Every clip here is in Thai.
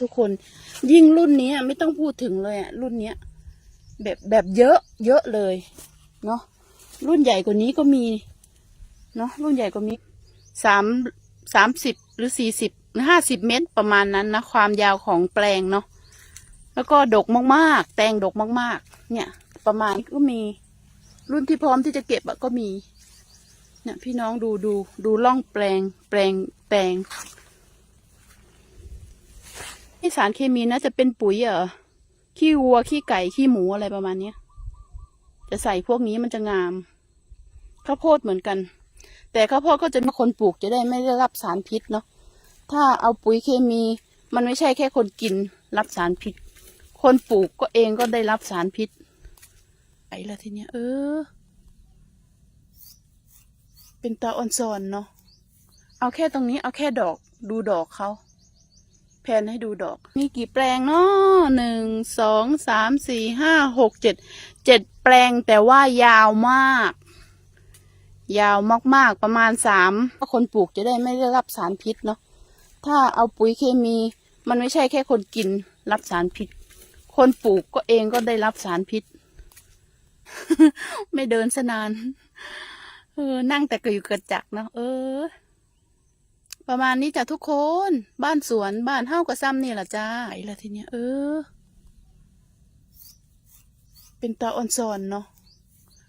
ทุกคน ยิ่งรุ่นนี้ไม่ต้องพูดถึงเลยอะรุ่นเนี้ย แบบแบบเยอะเยอะเลยเนาะรุ่นใหญ่กว่านี้ก็มีเนาะรุ่นใหญ่กว่านี้สามสามสิบหรือสี่สิบหรือห้าสิบเมตรประมาณนั้นนะ ความยาวของแปลงเนาะแล้วก็ดกมากๆ แตงดกมากๆ เนี่ย ประมาณก็มี รุ่นที่พร้อมที่จะเก็บก็มี เนี่ยพี่น้องดูดูดูล่องแปลงแปลงแตง นี่สารเคมีนะจะเป็นปุ๋ยเหรอขี้วัวขี้ไก่ขี้หมูอะไรประมาณเนี้ยจะใส่พวกนี้มันจะงามข้าวโพดเหมือนกัน แต่ข้าวโพดก็จะมีคนปลูกจะได้ไม่ได้รับสารพิษเนาะถ้าเอาปุ๋ยเคมี มันไม่ใช่แค่คนกินรับสารพิษ คนปลูกก็เองก็ได้รับสารพิษไอ้ละทีเนี้ยเออ เป็นตาอ่อนซอนเนาะเอาแค่ตรงนี้เอาแค่ดอกดูดอกเขา แผนให้ดูดอก มีกี่แปลงเนาะหนึ่งสองสามสี่ห้าหกเจ็ดเจ็ดแปลงแต่ว่ายาวมาก ยาวมากๆประมาณสามคนปลูกจะได้ไม่ได้รับสารพิษเนาะถ้าเอาปุ๋ยเคมี มันไม่ใช่แค่คนกินรับสารพิษ คนปลูกก็เองก็ได้รับสารพิษ ไม่เดินสนานเออนั่งแต่ก็อยู่กระจักเนาะเออ ประมาณนี้จ้ะทุกคน บ้านสวนบ้านเฮ้ากระซ้ำนี่แหละจ้าไอ้ละทีเนี้ยเออ เป็นตาอ่อนซอนเนาะ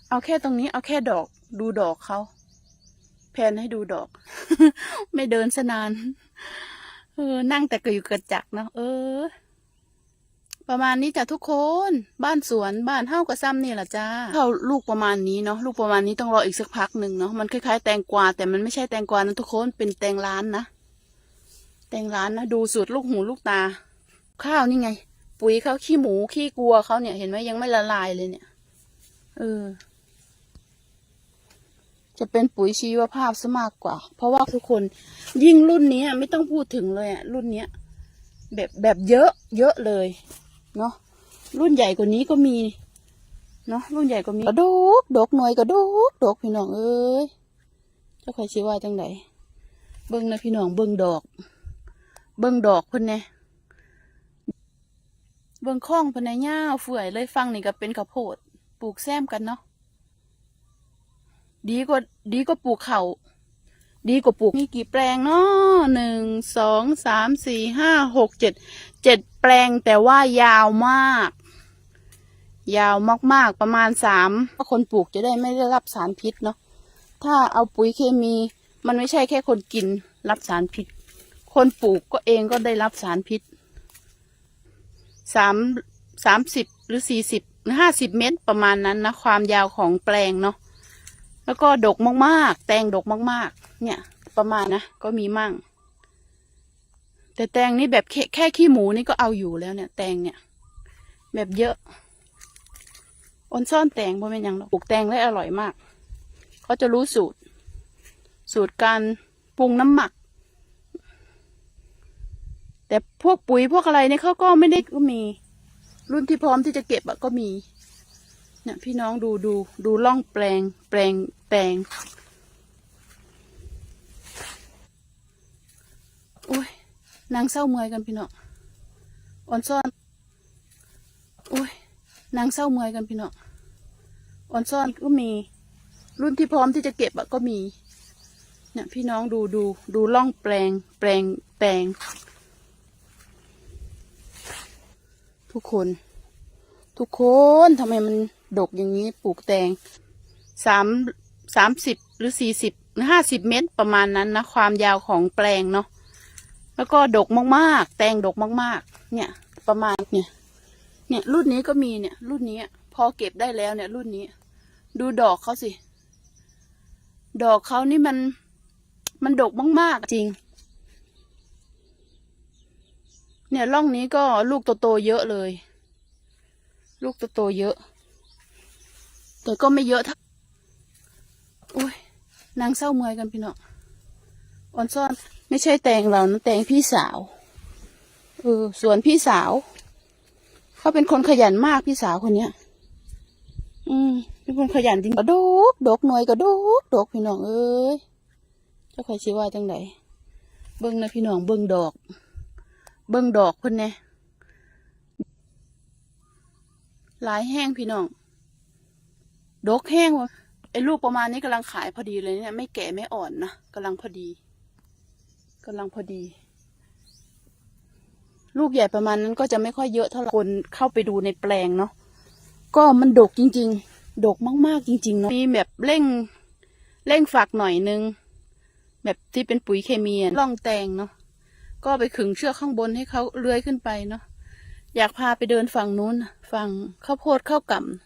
เอาแค่ตรงนี้เอาแค่ดอก ดูดอกเขาแผนให้ดูดอก ไม่เดินสนานเออนั่งแต่ก็อยู่กระจักเนาะเออ ประมาณนี้จ้ะทุกคนบ้านสวนบ้านเฮ้ากระซ้ำนี่แหละจ้าเข้าลูกประมาณนี้เนาะลูกประมาณนี้ต้องรออีกสักพักหนึ่งเนาะมันคล้ายๆแตงกวาแต่มันไม่ใช่แตงกวานะทุกคนเป็นแตงร้านนะแตงร้านนะดูสูตรลูกหูลูกตา ข้าวนี่ไง ปุ๋ยเขาขี้หมูขี้กัวเขาเนี่ยเห็นไหมยังไม่ละลายเลยเนี่ยเออจะเป็นปุ๋ยชีวภาพซะมากกว่า เพราะว่าทุกคนยิ่งรุ่นนี้ไม่ต้องพูดถึงเลยอะรุ่นเนี้ยแบบแบบเยอะ เยอะเลย เนาะรุ่นใหญ่กว่านี้ก็มีเนาะรุ่นใหญ่กว่ามีกระดกดกหน่วยกระดกดกพี่น้องเอ้ยเจ้าใครชื่อว่าจังไหนเบิ้งนะพี่น้องเบิ้งดอก เบิ้งดอกเพิ่นแน่เบิ้งข้องเพิ่นแน่ย่าเฟื่อยเลยฟังนี่ก็เป็นข้าวโพด ปลูกแซมกันเนาะดีกว่าดีกว่าปลูกเขาว ดีกว่าปลูก มีกี่แปลงเนาะหนึ่งสองสามสี่ห้าหกเจ็ดเจ็ดแปลงแต่ว่ายาวมาก ยาวมากๆประมาณสามคนปลูกจะได้ไม่ได้รับสารพิษเนาะถ้าเอาปุ๋ยเคมี มันไม่ใช่แค่คนกินรับสารพิษ คนปลูกก็เองก็ได้รับสารพิษสามสามสิบหรือสี่สิบห้าสิบเมตรประมาณนั้นนะ ความยาวของแปลงเนาะ แล้วก็ดกมากๆ แตงดกมากๆ เนี่ย ประมาณนะ ก็มีมั่ง แต่แตงนี่แบบแค่แค่ขี้หมูนี่ก็เอาอยู่แล้วเนี่ย แตงเนี่ย แบบเยอะอนซ่อนแตงเพราะเป็นยังปลูกแตงได้อร่อยมาก เขาจะรู้สูตร สูตรการปรุงน้ำหมัก แต่พวกปุ๋ยพวกอะไรเนี่ยเขาก็ไม่ได้ก็มี รุ่นที่พร้อมที่จะเก็บอะก็มี เนี่ยพี่น้องดูดูดูล่องแปลงแปลงแตงโอ้ยนางเศร้าเมื่อยกันพี่น้องอ่อนซ่อนโอ้ยนางเศร้าเมื่อยกันพี่น้องอ่อนซ่อนก็มี รุ่นที่พร้อมที่จะเก็บอะก็มี เนี่ยพี่น้องดูดูดูล่องแปลงแปลงแตงทุกคน ทุกคนทำไมมัน ดกอย่างนี้ปลูกแตงสามสามสิบหรือสี่สิบหรือห้าสิบเมตรประมาณนั้นนะ ความยาวของแปลงเนาะแล้วก็ดกมากๆ แตงดกมากๆ เนี่ย ประมาณเนี่ยเนี่ย รุ่นนี้ก็มีเนี่ย รุ่นนี้พอเก็บได้แล้วเนี่ย รุ่นนี้ ดูดอกเขาสิ ดอกเขานี่มันมันดกมากๆจริง เนี่ยร่องนี้ก็ลูกโตๆเยอะเลย ลูกโตๆเยอะ แต่ก็ไม่เยอะท่าโอ้ยนางเศร้าเมื่อยกันพี่น้องออนซ่อน ไม่ใช่แตงเรานะแตงพี่สาว เออสวนพี่สาว เขาเป็นคนขยันมากพี่สาวคนเนี้ย อืมเป็นคนขยันจริงกระดกดกหน่วยกระดกดกพี่น้องเอ้ยเจ้าใครชื่อว่าจังไหนเบิ้งนะพี่น้องเบิ้งดอก เบิ่งดอกเพิ่นแหน่หลายแห้งพี่น้อง ดกแห้งว่ะไอ้ลูกประมาณนี้กำลังขายพอดีเลยเนี่ย ไม่แก่ไม่อ่อนนะกำลังพอดีกำลังพอดี ลูกใหญ่ประมาณนั้นก็จะไม่ค่อยเยอะเท่าไหร่คนเข้าไปดูในแปลงเนาะก็มันดกจริง ๆ ดกมากๆจริง ๆ เนาะมีแบบเร่งเร่งฝักหน่อยนึง แบบที่เป็นปุ๋ยเคมีล่องแตงเนาะก็ไปขึงเชือกข้างบนให้เขาเลื้อยขึ้นไปเนาะอยากพาไปเดินฝั่งนู้นฝั่งข้าวโพดข้าวก่ำ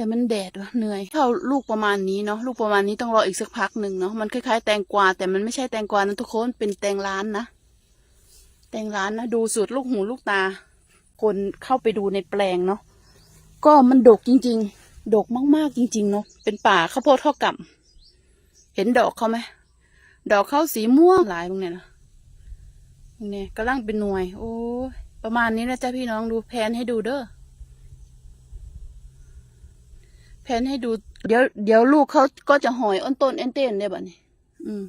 แต่มันแดดวะเหนื่อยเข้าลูกประมาณนี้เนาะลูกประมาณนี้ต้องรออีกสักพักหนึ่งเนาะมันคล้ายๆแตงกวาแต่มันไม่ใช่แตงกวานะทุกคนเป็นแตงร้านนะแตงร้านนะดูสุดลูกหูลูกตา คนเข้าไปดูในแปลงเนาะก็มันดกจริง ๆ ดกมากๆจริง ๆ เนาะเป็นป่าข้าวโพดข้าวก่ำเห็นดอกเขาไหมดอกเข้าสีม่วงหลายตรงเนี้ยนะตรงเนี้ยกำลังเป็นหน่วย โอ้ประมาณนี้นะจ๊ะพี่น้องดูแผนให้ดูเด้อแผนให้ดู เดี๋ยวเดี๋ยวลูกเขาก็จะหอยอ้นต้นเอ็นเต้นเนี่ยแบบนี้อืม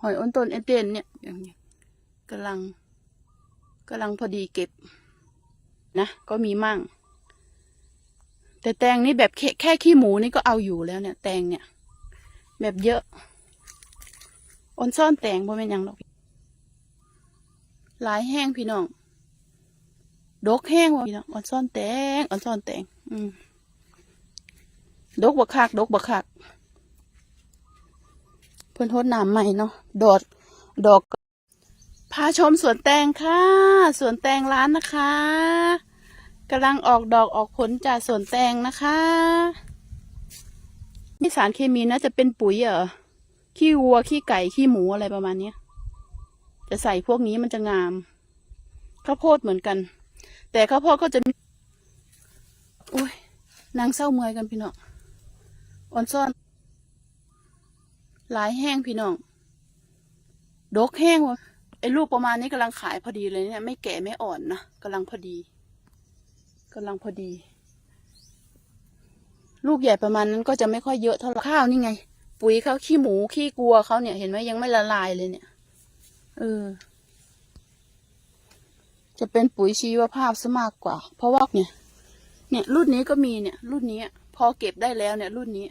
หอยอ้นต้นเอ็นเต้นเนี่ยอย่างเนี้ยกำลังกำลังพอดีเก็บ นะก็มีมั่ง แต่แตงนี่แบบแค่แค่ขี้หมูนี่ก็เอาอยู่แล้วเนี่ย แตงเนี่ย แบบเยอะออนซ่อนแตงบ่แม่นยังดอกหลายแห้งพี่น้องดกแห้งว่ะพี่น้องออนซ่อนแตงออนซ่อนแตง อืม ดกบักคักดกบักคักเพิ่นโทดน้ำใหม่เนาะดอกดอกพาชมสวนแตงค่ะ สวนแตงร้านนะคะกำลังออกดอกออกผลจากสวนแตงนะคะนี่สารเคมีนะจะเป็นปุ๋ยเหรอขี้วัวขี้ไก่ขี้หมูอะไรประมาณนี้จะใส่พวกนี้มันจะงามข้าวโพดเหมือนกัน แต่ข้าวโพดก็จะมีอุ้ยนางเศร้าเมื่อยกันพี่น้อง อ่อนซ่อนหลายแห้งพี่น้อง ดกแห้งวะไอ้ลูกประมาณนี้กำลังขายพอดีเลยเนี่ย ไม่แก่ไม่อ่อนนะกำลังพอดีกำลังพอดี ลูกใหญ่ประมาณนั้นก็จะไม่ค่อยเยอะเท่าไหร่ข้าวนี่ไง ปุ๋ยเขาขี้หมูขี้กัวเขาเนี่ยเห็นไหมยังไม่ละลายเลยเนี่ยเออจะเป็นปุ๋ยชีวภาพซะมากกว่า เพราะว่าเนี่ย เนี่ยรุ่นนี้ก็มีเนี่ย รุ่นนี้พอเก็บได้แล้วเนี่ย รุ่นนี้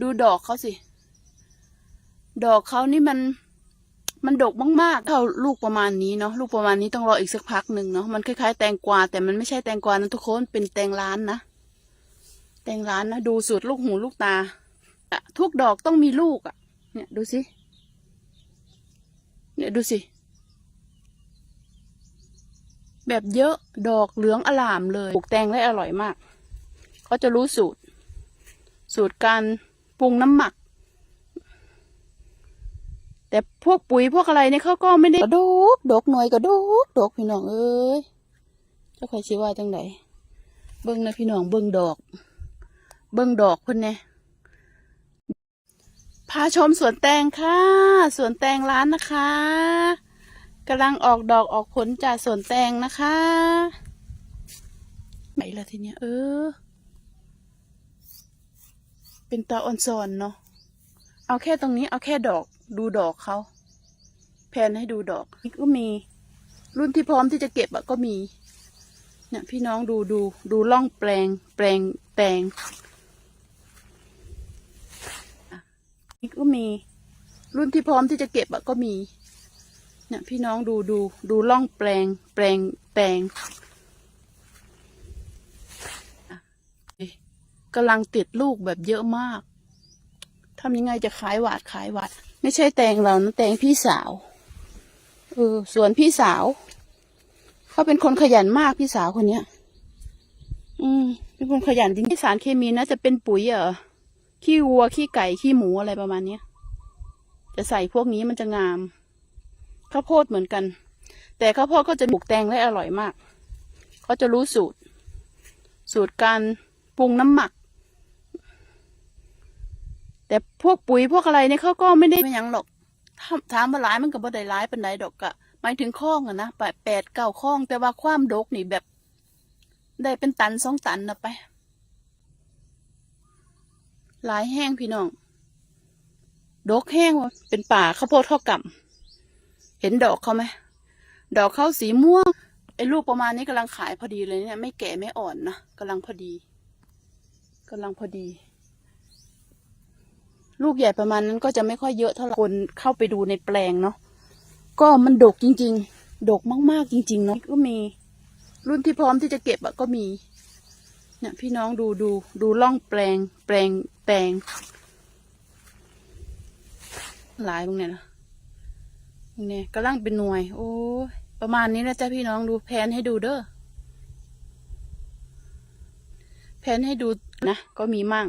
ดูดอกเขาสิ ดอกเขานี่มัน มันดกมากๆเท่าลูกประมาณนี้เนาะ ลูกประมาณนี้ต้องรออีกสักพักหนึ่งเนาะ มันคล้ายๆแตงกวาแต่มันไม่ใช่แตงกวานะทุกคน เป็นแตงร้านนะ แตงร้านนะ ดูสุดลูกหูลูกตาอะทุกดอกต้องมีลูกอะ่ะ เนี่ยดูสิ เนี่ยดูสิแบบเยอะดอกเหลืองอลามเลย ปลูกแตงได้อร่อยมาก เขาจะรู้สูตร สูตรการ ปรุงน้ำหมัก แต่พวกปุ๋ยพวกอะไรเนี่ยเขาก็ไม่ได้กระดกดกหน่อยกระดกดกพี่น้องเอ้ยเจ้าใครชื่อว่าจังไดเบิ้งนะพี่น้องเบิ้งดอก เบิ้งดอกเพิ่นเนี่ยพาชมสวนแตงค่ะสวนแตงร้านนะคะกำลังออกดอกออกผลจากสวนแตงนะคะไหนละทีเนี้ยเออ เป็นตาอ่อนซอนเนาะเอาแค่ตรงนี้เอาแค่ดอกดูดอกเขาแพนให้ดูดอกนี่ก็มีรุ่นที่พร้อมที่จะเก็บอะก็มีเนี่ยพี่น้องดูดูดูล่องแปลง แปลงแตงนี่ก็มีรุ่นที่พร้อมที่จะเก็บอะก็มีเนี่ยพี่น้องดูดูดูล่องแปลง แปลงแตงอะนี่ กำลังติดลูกแบบเยอะมากทำยังไงจะขายหวาดขายหวาด ไม่ใช่แตงเรานะแตงพี่สาวเออส่วนพี่สาวเขาเป็นคนขยันมากพี่สาวคนเนี้ย อืม เป็นคนขยันจริงๆสารเคมีนะจะเป็นปุ๋ยเหรอขี้วัวขี้ไก่ขี้หมูอะไรประมาณเนี้ยจะใส่พวกนี้มันจะงามข้าวโพดเหมือนกัน แต่ข้าวโพดก็จะปลูกแตงได้อร่อยมากเขาจะรู้สูตร สูตรการปรุงน้ำหมัก แต่พวกปุ๋ยพวกอะไรเนี่ยเขาก็ไม่ได้ไม่ยังหรอกถามถามาหลายมันก็บ่ได้หลายเป็นไรดอกกะหมายถึงข้องอะนะแปดเก้าข้อง แต่ว่าความดกนี่แบบ ได้เป็นตันสองตันนะไป หลายแห้งพี่น้องดกแห้งวะเป็นป่าข้าวโพดข้าวก่ำเห็นดอกเขาไหมดอกเขาสีม่วงไอ้ลูกประมาณนี้กำลังขายพอดีเลยเนี่ย ไม่แก่ไม่อ่อนนะกำลังพอดีกำลังพอดี ลูกใหญ่ประมาณนั้นก็จะไม่ค่อยเยอะเท่าไหร่คนเข้าไปดูในแปลงเนาะก็มันดกจริง ๆ ดกมากๆจริง ๆ เนาะก็มีรุ่นที่พร้อมที่จะเก็บอะก็มีเนี่ยพี่น้องดูดูดูล่องแปลง แปลงแปลง หลายมึงเนี่ยนะเนี่ยกำลังเป็นหน่วย โอ้ประมาณนี้นะจ๊ะพี่น้องดูแผนให้ดูเด้อแผนให้ดูนะ ก็มีมั่ง